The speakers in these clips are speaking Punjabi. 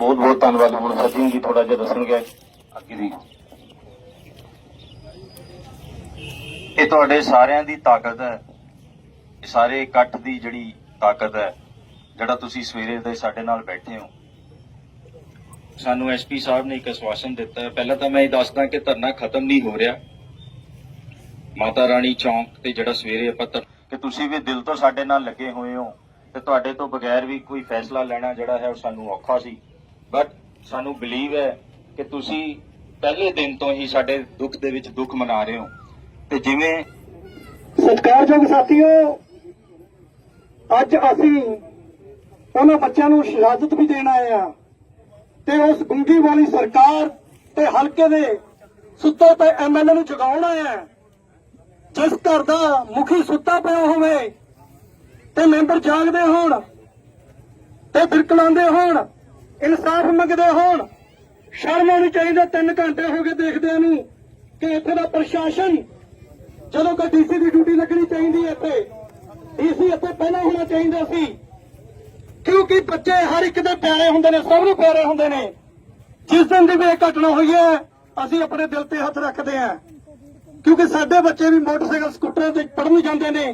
ਬਹੁਤ ਬਹੁਤ ਧੰਨਵਾਦ। ਹੁਣ ਸਚਿਨ ਜੀ ਥੋੜਾ ਜਿਹਾ ਦੱਸਣਗੇ। ਅੱਗੇ ਦੀ ਇਹ ਤੁਹਾਡੇ ਸਾਰਿਆਂ ਦੀ ਤਾਕਤ ਹੈ। ਇਹ ਸਾਰੇ ਇਕੱਠ ਦੀ ਜਿਹੜੀ ਤਾਕਤ ਹੈ, ਜਿਹੜਾ ਤੁਸੀਂ ਸਵੇਰੇ ਦੇ ਸਾਡੇ ਨਾਲ ਬੈਠੇ ਹੋ। ਸਾਨੂੰ ਐਸਪੀ ਸਾਹਿਬ ਨੇ ਇੱਕ ਅਸਵਾਸਨ ਦਿੱਤਾ ਹੈ। ਪਹਿਲਾਂ ਤਾਂ ਮੈਂ ਇਹ ਦੱਸਦਾ ਕਿ ਧਰਨਾ ਖਤਮ ਨਹੀਂ ਹੋ ਰਿਹਾ। ਮਾਤਾ ਰਾਣੀ ਚੌਂਕ ਤੇ ਜਿਹੜਾ ਸਵੇਰੇ ਆਪਾਂ ਕਿ ਤੁਸੀਂ ਵੀ ਦਿਲ ਤੋਂ ਸਾਡੇ ਨਾਲ ਲੱਗੇ ਹੋਏ ਹੋ। ਤੇ ਤੁਹਾਡੇ ਤੋਂ ਬਗੈਰ ਵੀ ਕੋਈ ਫੈਸਲਾ ਲੈਣਾ ਜਿਹੜਾ ਹੈ, ਉਹ ਸਾਨੂੰ ਔਖਾ ਸੀ। ਬਟ ਸਾਨੂੰ ਬਲੀਵ ਹੈ ਕਿ ਤੁਸੀਂ ਪਹਿਲੇ ਦਿਨ ਤੋਂ ਹੀ ਸਾਡੇ ਦੁੱਖ ਦੇ ਵਿੱਚ ਦੁੱਖ ਮਨਾ ਰਹੇ ਹੋ। ਤੇ ਜਿਵੇਂ ਸਤਿਕਾਰਯੋਗ ਸਾਥੀਓ, ਅੱਜ ਅਸੀਂ ਉਹਨਾਂ ਬੱਚਿਆਂ ਨੂੰ ਸ਼ਹਾਦਤ ਵੀ ਦੇਣ ਆਏ ਆ ਤੇ ਉਸ ਗੁੰਗੀ ਵਾਲੀ ਸਰਕਾਰ ਤੇ ਹਲਕੇ ਦੇ ਸੁੱਤੇ ਪਏ ਐਮਐਲਏ ਨੂੰ ਜਗਾਉਣ ਆਏ ਜਿਸ ਘਰ ਦਾ ਮੁਖੀ ਸੁੱਤਾ ਪਿਆ ਹੋਵੇ ਤੇ ਮੈਂਬਰ ਜਾਗਦੇ ਹੋਣ ਤੇ ਬਿਰਕਲਾਉਂਦੇ ਹੋਣ ਇਨਸਾਫ ਮੰਗਦੇ ਹੋਣ। ਸ਼ਰਮ ਆਉਣੀ ਚਾਹੀਦਾ 3 ਘੰਟੇ ਹੋ ਗਏ ਦੇਖਦਿਆਂ ਨੂੰ ਕਿ ਇੱਥੇ ਦਾ ਪ੍ਰਸ਼ਾਸਨ, ਜਦੋਂ ਕੋਈ ਡੀਸੀ ਦੀ ਡਿਊਟੀ ਲੱਗਣੀ ਚਾਹੀਦੀ ਹੈ ਇੱਥੇ, ਡੀਸੀ ਇੱਥੇ ਪਹਿਲਾਂ ਹੋਣਾ ਚਾਹੀਦਾ ਸੀ। ਕਿਉਂਕਿ ਬੱਚੇ ਹਰ ਇੱਕ ਦੇ ਪਿਆਰੇ ਹੁੰਦੇ ਨੇ, ਸਭ ਨੂੰ ਪਿਆਰੇ ਹੁੰਦੇ ਨੇ। ਜਿਸ ਦਿਨ ਦੀ ਵੀ ਇਹ ਘਟਨਾ ਹੋਈ ਹੈ, ਅਸੀਂ ਆਪਣੇ ਦਿਲ ਤੇ ਹੱਥ ਰੱਖਦੇ ਹਾਂ। ਕਿਉਂਕਿ ਸਾਡੇ ਬੱਚੇ ਵੀ ਮੋਟਰਸਾਈਕਲ, ਸਕੂਟਰਾਂ ਤੇ ਪੜਨ ਜਾਂਦੇ ਨੇ।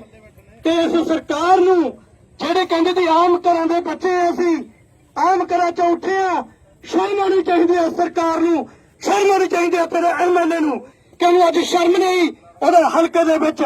ਤੇ ਇਸ ਸਰਕਾਰ ਨੂੰ, ਜਿਹੜੇ ਕਹਿੰਦੇ ਦੀ ਆਮ ਘਰਾਂ ਦੇ ਬੱਚੇ ਅਸੀਂ ਆਮ ਘਰਾਂ ਚੋਂ ਉੱਠੇ ਸ਼ਰਮ ਆਉਣੀ ਚਾਹੀਦੀ ਹੈ ਸਰਕਾਰ ਨੂੰ। ਸ਼ਰਮ ਆਉਣੀ ਚਾਹੀਦੀ ਹੈ ਤੇਰੇ ਐਮਐਲਏ ਨੂੰ। ਕਿ ਅੱਜ ਸ਼ਰਮ ਨਹੀਂ ਉਹਦੇ ਹਲਕੇ ਦੇ ਵਿੱਚ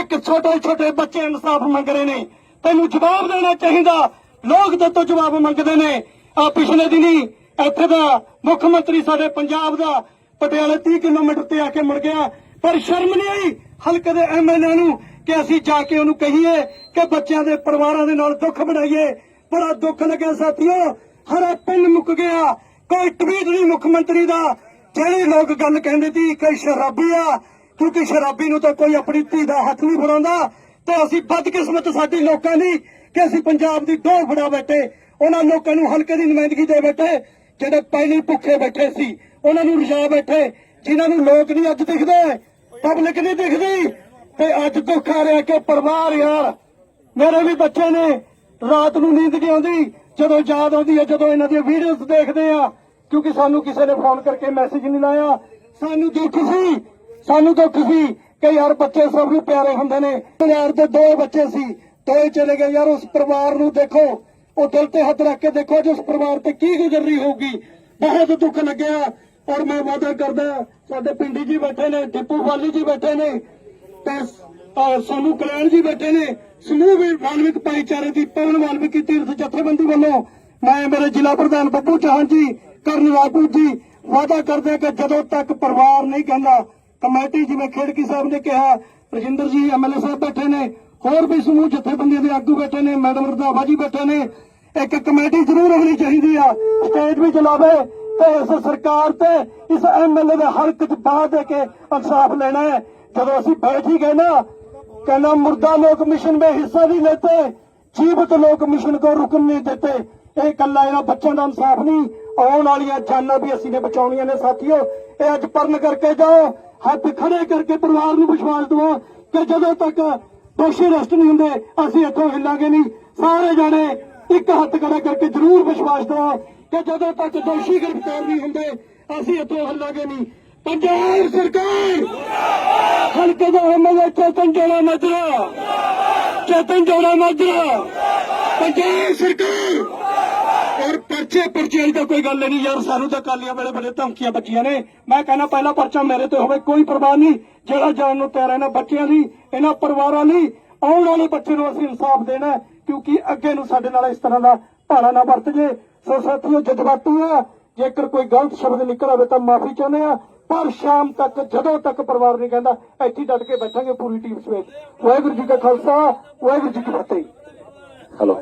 ਇੱਕ ਛੋਟੇ ਛੋਟੇ ਬੱਚੇ ਇਨਸਾਫ ਮੰਗ ਰਹੇ ਨੇ। ਤੈਨੂੰ ਜਵਾਬ ਦੇਣਾ ਚਾਹੀਦਾ। ਲੋਕ ਤੇ ਤੋਂ ਜਵਾਬ ਮੰਗਦੇ ਨੇ। ਆ ਪਿਛਲੇ ਦਿਨੀ ਇੱਥੇ ਦਾ ਮੁੱਖ ਮੰਤਰੀ ਸਾਡੇ ਪੰਜਾਬ ਦਾ ਪਟਿਆਲੇ 30 ਕਿਲੋਮੀਟਰ ਤੇ ਆ ਕੇ ਮੁੜ ਗਿਆ। ਪਰ ਸ਼ਰਮ ਨਹੀਂ ਆਈ ਹਲਕੇ ਦੇ ਐਮਐਲਏ ਨੂੰ ਕਿ ਅਸੀਂ ਜਾ ਕੇ ਉਹਨੂੰ ਕਹੀਏ ਕਿ ਬੱਚਿਆਂ ਦੇ ਪਰਿਵਾਰਾਂ ਦੇ ਨਾਲ ਦੁੱਖ ਬਣਾਈਏ। ਬੜਾ ਦੁੱਖ ਲੱਗਿਆ ਸਾਥੀਓ। ਹਰਾ ਪਿੰਡ ਮੁੱਕ ਗਿਆ। ਕੋਈ ਟਵੀਟ ਨਹੀਂ ਮੁੱਖ ਮੰਤਰੀ ਦਾ। ਜਿਹੜੇ ਲੋਕ ਗੱਲ ਕਹਿੰਦੇ ਸੀ ਕਿ ਸ਼ਰਾਬੀ ਆ, ਕਿਉਂਕਿ ਸ਼ਰਾਬੀ ਨੂੰ ਤਾਂ ਕੋਈ ਆਪਣੀ ਧੀ ਦਾ ਹੱਥ ਨਹੀਂ ਫੜਾਉਂਦਾ। ਤੇ ਅਸੀਂ ਬਦਕਿਸਮਤ ਸਾਡੀ ਲੋਕਾਂ ਦੀ ਕਿ ਅਸੀਂ ਪੰਜਾਬ ਦੀ ਡੋਰ ਫੜਾ ਬੈਠੇ। ਉਹਨਾਂ ਲੋਕਾਂ ਨੂੰ ਹਲਕੇ ਦੀ ਨੁਮਾਇੰਦਗੀ ਦੇ ਬੈਠੇ। ਜਿਹੜੇ ਪਹਿਲੇ ਭੁੱਖੇ ਬੈਠੇ ਸੀ, ਉਹਨਾਂ ਨੂੰ ਰਜਾ ਬੈਠੇ। ਜਿਨ੍ਹਾਂ ਨੂੰ ਲੋਕ ਨਹੀਂ ਅੱਜ ਦਿਖਦੇ ਪਬਲਿਕ ਨਹੀਂ ਦਿਖਦੀ। ਤੇ ਅੱਜ ਦੁੱਖ ਆ ਰਿਹਾ ਕਿ ਪਰਿਵਾਰ ਯਾਰ, ਮੇਰੇ ਵੀ ਬੱਚੇ ਨੇ। ਰਾਤ ਨੂੰ ਨੀਂਦ ਨਹੀਂ ਆਉਂਦੀ। ਜਦੋਂ ਯਾਦ ਆਉਂਦੀ ਹੈ ਜਦੋਂ ਇਹਨਾਂ ਦੀਆਂ ਵੀਡੀਓਜ਼ ਦੇਖਦੇ ਆ ਕਿਉਂਕਿ ਸਾਨੂੰ ਕਿਸੇ ਨੇ ਫੋਨ ਕਰਕੇ ਮੈਸੇਜ ਨਹੀਂ ਲਾਇਆ। ਸਾਨੂੰ ਦੁੱਖ ਸੀ। ਸਾਨੂੰ ਦੁੱਖ ਸੀ ਕਿ ਯਾਰ ਬੱਚੇ ਸਭ ਨੂੰ ਪਿਆਰੇ ਹੁੰਦੇ ਨੇ। ਯਾਰ ਦੇ ਦੋ ਬੱਚੇ ਸੀ। ਦੋ ਚਲੇ ਗਏ। ਯਾਰ ਉਸ ਪਰਿਵਾਰ ਨੂੰ ਦੇਖੋ। ਉਹ ਦਿਲ ਤੇ ਹੱਥ ਰੱਖ ਕੇ ਦੇਖੋ ਜਿਸ ਪਰਿਵਾਰ ਤੇ ਕੀ ਗੁਜ਼ਰ ਰਹੀ ਹੋਊਗੀ। ਬਹੁਤ ਦੁੱਖ ਲੱਗਿਆ। ਔਰ ਮੈਂ ਵਾਅਦਾ ਕਰਦਾ ਸਾਡੇ ਪਿੰਡੀ ਜੀ ਬੈਠੇ ਨੇ ਟਿੱਪੂ ਵਾਲੀ ਜੀ ਬੈਠੇ ਨੇ ਤੇ ਅਹ, ਸੋਨੂੰ ਕਲਿਆਣ ਜੀ ਬੈਠੇ ਨੇ। ਸਮੂਹ ਵੀ ਵਾਲਮਿਕ, ਭਾਈਚਾਰੇ ਦੀ ਪਵਨ ਵਾਲਮਿਕੀ ਤੀਰਥ ਜਥੇਬੰਦੀ ਵੱਲੋਂ ਮੈਂ ਮੇਰੇ ਜ਼ਿਲ੍ਹਾ ਪ੍ਰਧਾਨ ਬੱਬੂ ਚਾਹਨ ਜੀ, ਕਰਨ ਰਾਜਪੂਤ ਜੀ, ਵਾਅਦਾ ਕਰਦੇ ਕਿ ਜਦੋਂ ਤੱਕ ਪਰਿਵਾਰ ਨਹੀਂ ਕਹਿੰਦਾ, ਕਮੇਟੀ ਜਿਵੇਂ ਖੇੜਕੀ ਸਾਹਿਬ ਨੇ ਕਿਹਾ, ਰਜਿੰਦਰ ਜੀ ਐਮਐਲਏ ਸਾਹਿਬ ਬੈਠੇ ਨੇ, ਹੋਰ ਵੀ ਸਮੂਹ ਜਥੇਬੰਦੀਆਂ ਦੇ ਆਗੂ ਬੈਠੇ ਨੇ, ਮੈਡਮ ਰੰਧਾਵਾ ਜੀ ਬੈਠੇ ਨੇ, ਇੱਕ ਕਮੇਟੀ ਜ਼ਰੂਰ ਹੋਣੀ ਚਾਹੀਦੀ ਆ ਸਟੇਟ ਵੀ ਚਲਾਵੇ ਤੇ ਇਸ ਸਰਕਾਰ ਤੇ ਇਸ ਐਮਐਲਏ ਦੇ ਹਲਕ ਚ ਬਾਹ ਦੇ ਕੇ ਇਨਸਾਫ ਲੈਣਾ ਹੈ। ਜਦੋਂ ਅਸੀਂ ਬੈਠ ਹੀ ਗਏ ਨਾ कहना मुर्दा लोग मिशन में हिस्सा नहीं लेते जीवित लोग मिशन को रुकन नहीं देते ਇਹ ਕੱਲਾ ਇਹਨਾਂ ਬੱਚਿਆਂ ਦਾ ਇਨਸਾਫ ਨਹੀਂ ਆਉਣ ਵਾਲੀਆਂ ਜਾਨਾਂ ਵੀ ਅਸੀਂ ਨੇ ਬਚਾਉਣੀਆਂ ਨੇ ਸਾਥੀਓ ਇਹ ਅੱਜ ਪਰਨ ਕਰਕੇ ਜਾਓ ਹੱਥ ਖੜੇ ਕਰਕੇ ਪਰਿਵਾਰ ਨੂੰ ਵਿਸ਼ਵਾਸ ਦਿਵਾਓ ਕਿ ਜਦੋਂ ਤੱਕ ਦੋਸ਼ੀ ਅਰੈਸਟ ਨਹੀਂ ਹੁੰਦੇ ਅਸੀਂ ਇੱਥੋਂ ਹਿੱਲਾਂਗੇ ਨਹੀਂ ਸਾਰੇ ਜਾਣੇ ਇੱਕ ਹੱਥ ਖੜਾ ਕਰਕੇ ਜ਼ਰੂਰ ਵਿਸ਼ਵਾਸ ਦਿਵਾਓ ਕਿ ਜਦੋਂ ਤੱਕ ਦੋਸ਼ੀ ਗ੍ਰਿਫਤਾਰ ਨਹੀਂ ਹੁੰਦੇ ਅਸੀਂ ਇੱਥੋਂ ਹਿੱਲਾਂਗੇ ਨਹੀਂ ਪੰਜਾਬ ਸਰਕਾਰ! ਹਲਕੇ ਦਾ ਐਮਐਲਏ ਚੇਤਨ ਜੋੜਾ ਮਾਜਰਾ! ਚੇਤਨ ਜੋੜਾ ਮਾਜਰਾ! ਪੰਜਾਬ ਸਰਕਾਰ! ਔਰ ਪਰਚੇ ਪਰਚੇ ਵਾਲੀ ਕੋਈ ਗੱਲ ਨਹੀਂ ਯਾਰ, ਸਾਨੂੰ ਤਾਂ ਕਾਲੀਆਂ ਵੇਲੇ ਬੜੇ ਧਮਕੀਆਂ ਬੱਚੀਆਂ ਨੇ। ਮੈਂ ਕਹਿੰਦਾ ਪਹਿਲਾ ਪਰਚਾ ਮੇਰੇ ਤੇ ਹੋਵੇ, ਕੋਈ ਪਰਵਾਹ ਨਹੀਂ। ਜਿਹੜਾ ਜਾਣ ਨੂੰ ਤਿਆਰ ਹੈ ਨਾ ਬੱਚਿਆਂ ਲਈ, ਇਹਨਾਂ ਪਰਿਵਾਰਾਂ ਲਈ, ਆਉਣ ਵਾਲੇ ਬੱਚੇ ਨੂੰ ਅਸੀਂ ਇਨਸਾਫ ਦੇਣਾ ਕਿਉਂਕਿ ਅੱਗੇ ਨੂੰ ਸਾਡੇ ਨਾਲ ਇਸ ਤਰ੍ਹਾਂ ਦਾ ਭਾਣਾ ਨਾ ਵਰਤ ਜੇ। ਸੋ ਸਾਥੀਓ, ਜਜ਼ਬਾਤੀ ਆ, ਜੇਕਰ ਕੋਈ ਗਲਤ ਸ਼ਬਦ ਨਿਕਲ ਆਵੇ ਤਾਂ ਮਾਫੀ ਚਾਹੁੰਦੇ ਆ। ਪਰ ਸ਼ਾਮ ਤੱਕ ਜਦੋਂ ਤੱਕ ਪਰਿਵਾਰ ਨਹੀਂ ਕਹਿੰਦਾ ਇੱਥੇ ਡਟ ਕੇ ਬੈਠਾਂਗੇ ਪੂਰੀ ਟੀਮ ਸਮੇਤ। ਵਾਹਿਗੁਰੂ ਜੀ ਕਾ ਖਾਲਸਾ ਵਾਹਿਗੁਰੂ ਜੀ ਕੀ ਫਤਿਹ। ਹਲੋ